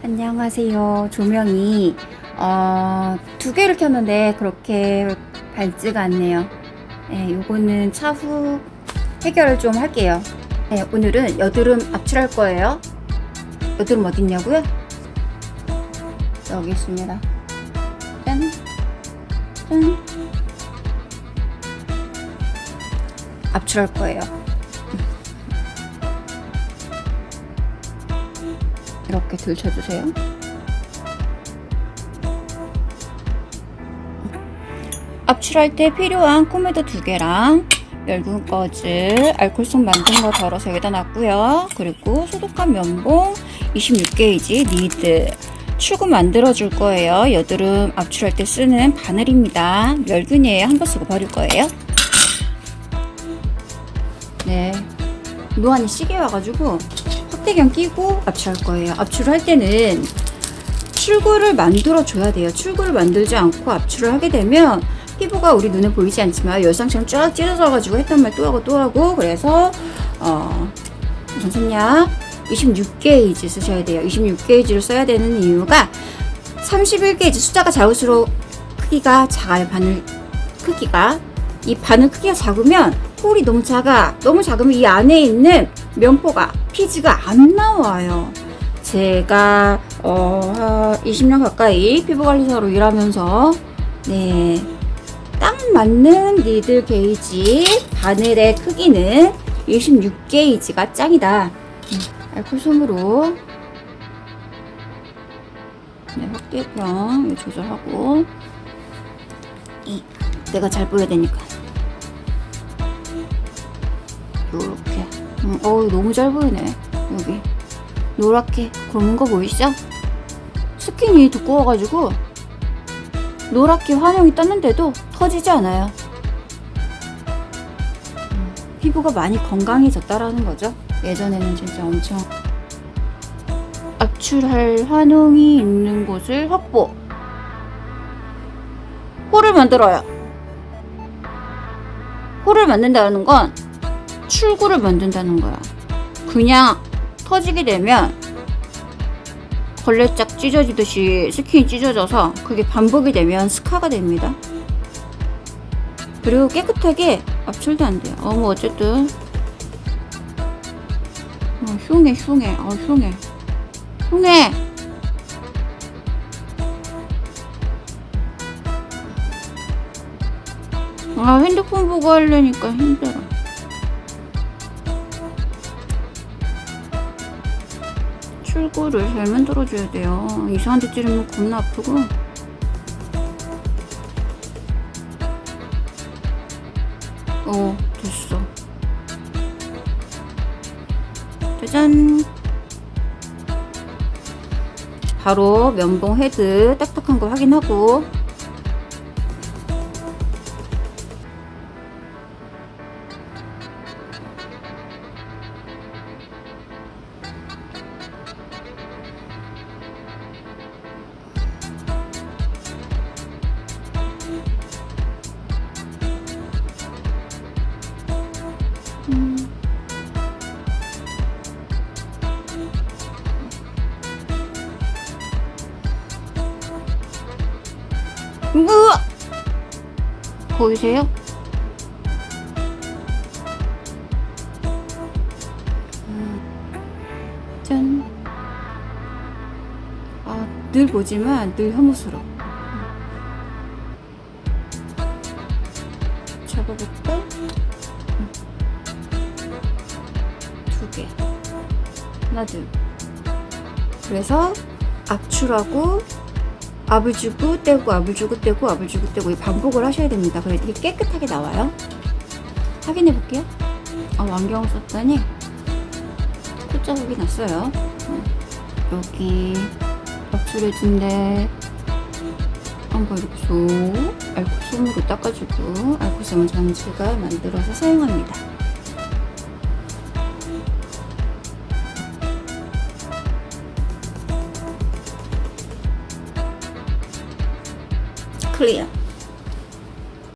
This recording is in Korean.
안녕하세요. 조명이 어, 두 개를 켰는데 그렇게 밝지가 않네요. 네, 요거는 차후 해결을 좀 할게요. 네, 오늘은 여드름 압출할 거예요. 여드름 어딨냐고요? 여기 있습니다. 짠, 짠. 압출할 거예요. 이렇게 들쳐주세요. 압출할 때 필요한 코메도 두 개랑 멸균 꺼즈, 알콜솜 만든 거 덜어서 여기다 놨고요. 그리고 소독한 면봉 26게이지 니드 출구 만들어 줄 거예요. 여드름 압출할 때 쓰는 바늘입니다. 멸균이에요. 한 번 쓰고 버릴 거예요. 네. 노안이 시계 와가지고 확대경 끼고 압출할 거예요. 압출할 때는 출구를 만들어 줘야 돼요. 출구를 만들지 않고 압출을 하게 되면 피부가 우리 눈에 보이지 않지만 열상처럼 쫙 찢어져 가지고 했던 말 또 하고 또 하고 그래서 어 우선 생략 26게이지 쓰셔야 돼요. 26게이지를 써야 되는 이유가 31게이지 숫자가 작을수록 크기가 작아요. 바늘 크기가 이 바늘 크기가 작으면 홀이 너무 작아. 너무 작으면 이 안에 있는 면포가 피지가 안 나와요. 제가 어 20년 가까이 피부관리사로 일하면서 네. 딱 맞는 니들 게이지 바늘의 크기는 26게이지가 짱이다. 음, 알콜솜으로 네, 확대평 조절하고 이 내가 잘 보여야 되니까 요렇게 음, 어우 너무 잘 보이네 여기 노랗게 검은 거 보이시죠? 스킨이 두꺼워가지고 노랗게 환영이 떴는데도 터지지 않아요. 음, 피부가 많이 건강해졌다라는 거죠. 예전에는 진짜 엄청 압출할 환웅이 있는 곳을 확보. 홀을 만들어요. 홀을 만든다는 건 출구를 만든다는 거야. 그냥 터지게 되면 걸레짝 찢어지듯이 스킨이 찢어져서 그게 반복이 되면 스카가 됩니다. 그리고 깨끗하게 압출도 안 돼요. 어, 뭐 어쨌든 어, 흉해 흉해 어 흉해 흉해 아 핸드폰 보고 하려니까 힘들어 출구를 잘 만들어줘야 돼요. 이상한 데 찌르면 겁나 아프고. 어 됐어. 짜잔. 바로 면봉 헤드 딱딱한 거 확인하고 우와! 보이세요? 음, 짠. 아, 늘 보지만 늘 혐오스러워. 잡아볼까? 음. 두 개. 하나, 둘. 그래서 압출하고 압을 주고 떼고 압을 주고 떼고 압을 주고 떼고 이 반복을 하셔야 됩니다. 그래야 되게 깨끗하게 나와요. 확인해 볼게요. 아, 안경 썼더니 콧자국이 났어요. 네. 여기 압출해 준데 한번 이렇게 쏙 알코솜으로 닦아주고 알코솜은 전체가 만들어서 사용합니다. 클리어.